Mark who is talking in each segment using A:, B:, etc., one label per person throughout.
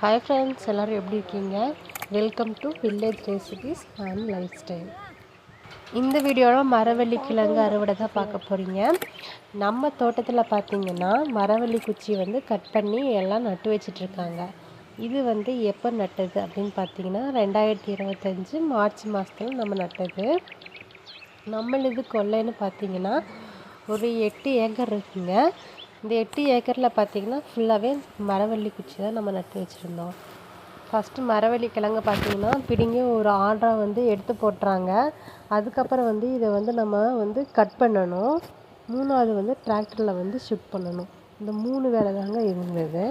A: Hi friends எல்லோரும் எப்படி இருக்கீங்க? Welcome to village recipes and life style இந்த வீடியோவில் மரவள்ளி கிழங்கு அறுவடை தான் பார்க்க போகிறீங்க நம்ம தோட்டத்தில் பார்த்தீங்கன்னா மரவள்ளி குச்சி வந்து கட் பண்ணி எல்லாம் நட்டு வச்சிட்ருக்காங்க. இது வந்து எப்போ நட்டது அப்படின்னு பார்த்தீங்கன்னா ரெண்டாயிரத்தி இருபத்தஞ்சி மார்ச் மாதத்தில் நம்ம நட்டது. நம்மளது கொள்ளைன்னு பார்த்தீங்கன்னா ஒரு எட்டு ஏக்கர் இருக்குங்க. இந்த எட்டு ஏக்கரில் பார்த்தீங்கன்னா ஃபுல்லாகவே மரவள்ளி குச்சி தான் நம்ம நட்டு வச்சுருந்தோம். ஃபஸ்ட்டு மரவள்ளி கிழங்கு பார்த்தீங்கன்னா பிடுங்கி ஒரு ஆர்டராக வந்து எடுத்து போட்டுறாங்க. அதுக்கப்புறம் வந்து இதை வந்து நம்ம வந்து கட் பண்ணணும். மூணாவது வந்து டிராக்டரில் வந்து ஷிஃப்ட் பண்ணணும். இந்த மூணு வேலை தாங்க இருந்தது.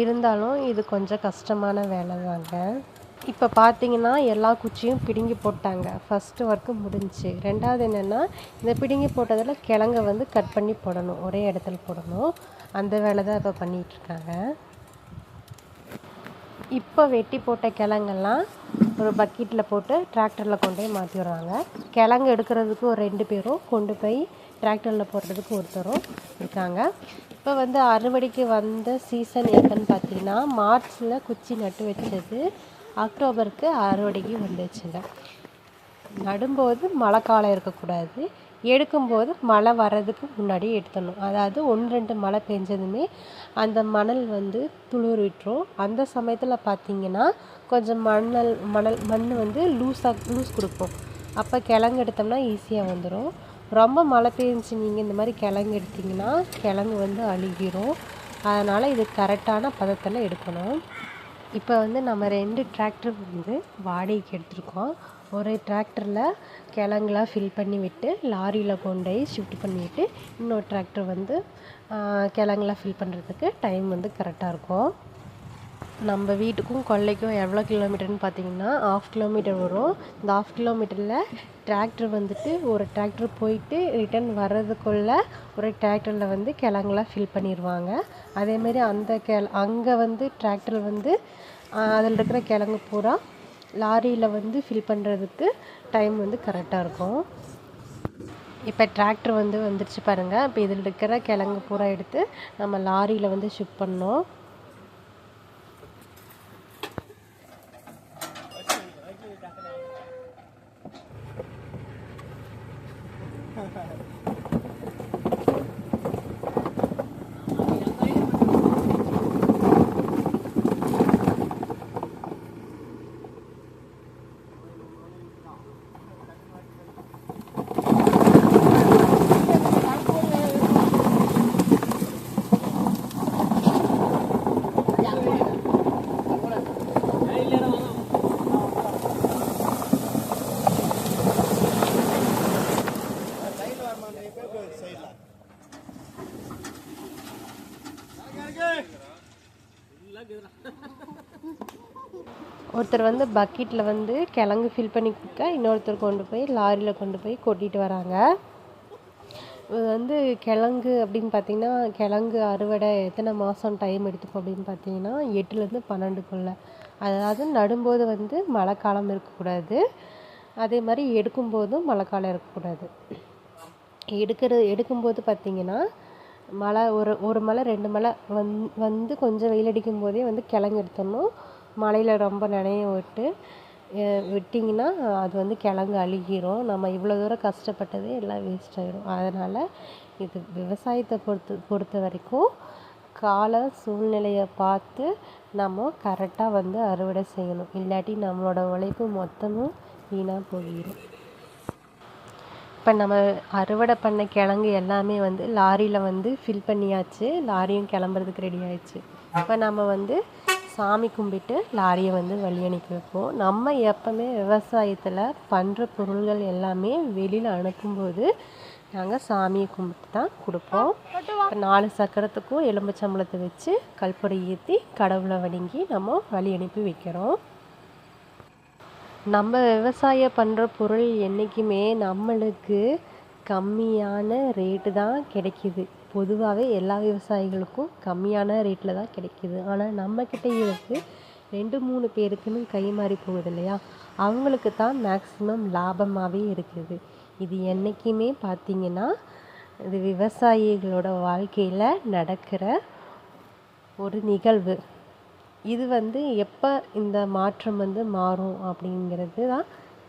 A: இருந்தாலும் இது கொஞ்சம் கஷ்டமான வேலை தாங்க இப்போ பார்த்தீங்கன்னா எல்லா குச்சியும் பிடுங்கி போட்டாங்க. ஃபஸ்ட்டு ஒர்க்கு முடிஞ்சுச்சு ரெண்டாவது என்னென்னா இந்த பிடுங்கி போட்டதில் கிழங்க வந்து கட் பண்ணி போடணும். ஒரே இடத்துல போடணும். அந்த வேலை தான் இப்போ பண்ணிகிட்ருக்காங்க இப்போ வெட்டி போட்ட கிழங்கெல்லாம் ஒரு பக்கெட்டில் போட்டு டிராக்டரில் கொண்டு போய் மாற்றி விடுறாங்க. கிழங்கு எடுக்கிறதுக்கு ஒரு ரெண்டு பேரும் கொண்டு போய் டிராக்டரில் போடுறதுக்கு ஒருத்தரும் இருக்காங்க. இப்போ வந்து அறுவடைக்கு வந்த சீசன் எப்போன்னு பார்த்தீங்கன்னா மார்ச்சில் குச்சி நட்டு வச்சது அக்டோபருக்கு அறுவடைக்கு வந்துச்சுங்க. நடும்போது மழை காலம் இருக்கக்கூடாது. எடுக்கும்போது மழை வர்றதுக்கு முன்னாடி எடுத்துடணும். அதாவது ஒன்று ரெண்டு மழை பெஞ்சதுமே அந்த மணல் வந்து துளிர் விட்டுரும் அந்த சமயத்தில் பார்த்தீங்கன்னா கொஞ்சம் மணல் மணல் மண் வந்து லூஸாக லூஸ் கொடுப்போம் அப்போ கிழங்கு எடுத்தோம்னா ஈஸியாக வந்துடும் ரொம்ப மழை பெஞ்சு நீங்கள் இந்த மாதிரி கிழங்கு எடுத்திங்கன்னா கிழங்கு வந்து அழுகிரும். அதனால் இது கரெக்டான பதத்தில் எடுக்கணும். இப்போ வந்து நம்ம ரெண்டு டிராக்டர் வந்து வாடகைக்கு எடுத்திருக்கோம். ஒரு டிராக்டரில் கிழங்குலாம் ஃபில் பண்ணி விட்டு லாரியில் கொண்டு போய் ஷிஃப்ட் பண்ணிவிட்டு இன்னொரு டிராக்டர் வந்து கிழங்குலாம் ஃபில் பண்ணுறதுக்கு டைம் வந்து கரெக்டாக இருக்கும். நம்ம வீட்டுக்கும் கொல்லைக்கும் எவ்வளோ கிலோமீட்டர்னு பார்த்தீங்கன்னா ஆஃப் கிலோமீட்டர் வரும். இந்த ஆஃப் கிலோமீட்டரில் டிராக்டர் வந்துட்டு ஒரு டிராக்டர் போயிட்டு ரிட்டன் வர்றதுக்குள்ளே ஒரு டிராக்டரில் வந்து கிழங்குலாம் ஃபில் பண்ணிடுவாங்க அதேமாரி அந்த கிழ அங்கே வந்து டிராக்டர் வந்து அதில் இருக்கிற கிழங்கு பூரா லாரியில் வந்து ஃபில் பண்ணுறதுக்கு டைம் வந்து கரெக்டாக இருக்கும். இப்போ டிராக்டர் வந்து வந்துடுச்சு பாருங்கள் இப்போ இதில் இருக்கிற கிழங்கு பூரா எடுத்து நம்ம லாரியில் வந்து ஷிஃப்ட் பண்ணோம். Ha ha ha. ஒருத்தர் வந்து பக்கெட்டில் வந்து கிழங்கு ஃபில் பண்ணி கொடுக்க இன்னொருத்தர் கொண்டு போய் லாரியில் கொண்டு போய் கொட்டிட்டு வராங்க. இது வந்து கிழங்கு அப்படின்னு பார்த்தீங்கன்னா கிழங்கு அறுவடை எத்தனை மாதம் டைம் எடுத்துக்கும் அப்படின்னு பார்த்தீங்கன்னா எட்டுலேருந்து பன்னெண்டுக்குள்ளே. அதாவது நடும்போது வந்து மழை காலம் இருக்கக்கூடாது. அதே மாதிரி எடுக்கும்போதும் மழை காலம் இருக்கக்கூடாது. எடுக்கிறது எடுக்கும்போது பார்த்தீங்கன்னா மழை ஒரு ஒரு மழை ரெண்டு மழை வந் வந்து கொஞ்சம் வெயில் அடிக்கும் போதே வந்து கிழங்கு எடுத்துடணும். மழையில் ரொம்ப நனைய விட்டு விட்டிங்கன்னா அது வந்து கிழங்கு அழுகிரும். நம்ம இவ்வளோ தூரம் கஷ்டப்பட்டதே எல்லாம் வேஸ்ட் ஆகிடும் அதனால் இது விவசாயத்தை பொறுத்து பொறுத்த வரைக்கும் கால சூழ்நிலையை பார்த்து நம்ம கரெக்டாக வந்து அறுவடை செய்யணும். இல்லாட்டி நம்மளோட உழைப்பு மொத்தமும் வீணாக போயிடும் இப்போ நம்ம அறுவடை பண்ண கிழங்கு எல்லாமே வந்து லாரியில் வந்து ஃபில் பண்ணியாச்சு. லாரியும் கிளம்புறதுக்கு ரெடி ஆயிடுச்சு. இப்போ நம்ம வந்து சாமி கும்பிட்டு லாரியை வந்து வழி அனுப்பி வைப்போம். நம்ம எப்போவுமே விவசாயத்தில் பண்ணுற பொருள்கள் எல்லாமே வெளியில் அனுப்பும்போது நாங்கள் சாமியை கும்பிட்டு தான் கொடுப்போம். நாலு சக்கரத்துக்கும் எலும்புச்சம்பளத்தை வச்சு கல்பொடி ஏற்றி கடவுளை வணங்கி நம்ம வழி அனுப்பி வைக்கிறோம். நம்ம விவசாயம் பண்ணுற பொருள் என்றைக்குமே நம்மளுக்கு கம்மியான ரேட்டு தான் கிடைக்கிது. பொதுவாகவே எல்லா விவசாயிகளுக்கும் கம்மியான ரேட்டில் தான் கிடைக்கிது. ஆனால் நம்மக்கிட்ட இருக்கு ரெண்டு மூணு பேருக்குன்னு கை மாறி போகுது இல்லையா? அவங்களுக்கு தான் மேக்ஸிமம் லாபமாகவே இருக்குது. இது என்றைக்குமே பார்த்திங்கன்னா இது விவசாயிகளோட வாழ்க்கையில் நடக்கிற ஒரு நிகழ்வு. இது வந்து எப்போ இந்த மாற்றம் வந்து மாறும் அப்படிங்கிறது தான்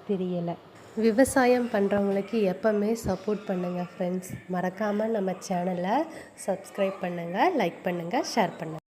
A: தெரியலை. விவசாயம் பண்ணுறவங்களுக்கு எப்போவுமே சப்போர்ட் பண்ணுங்கள் ஃப்ரெண்ட்ஸ் மறக்காமல் நம்ம சேனலை சப்ஸ்கிரைப் பண்ணுங்கள் லைக் பண்ணுங்கள் ஷேர் பண்ணுங்கள்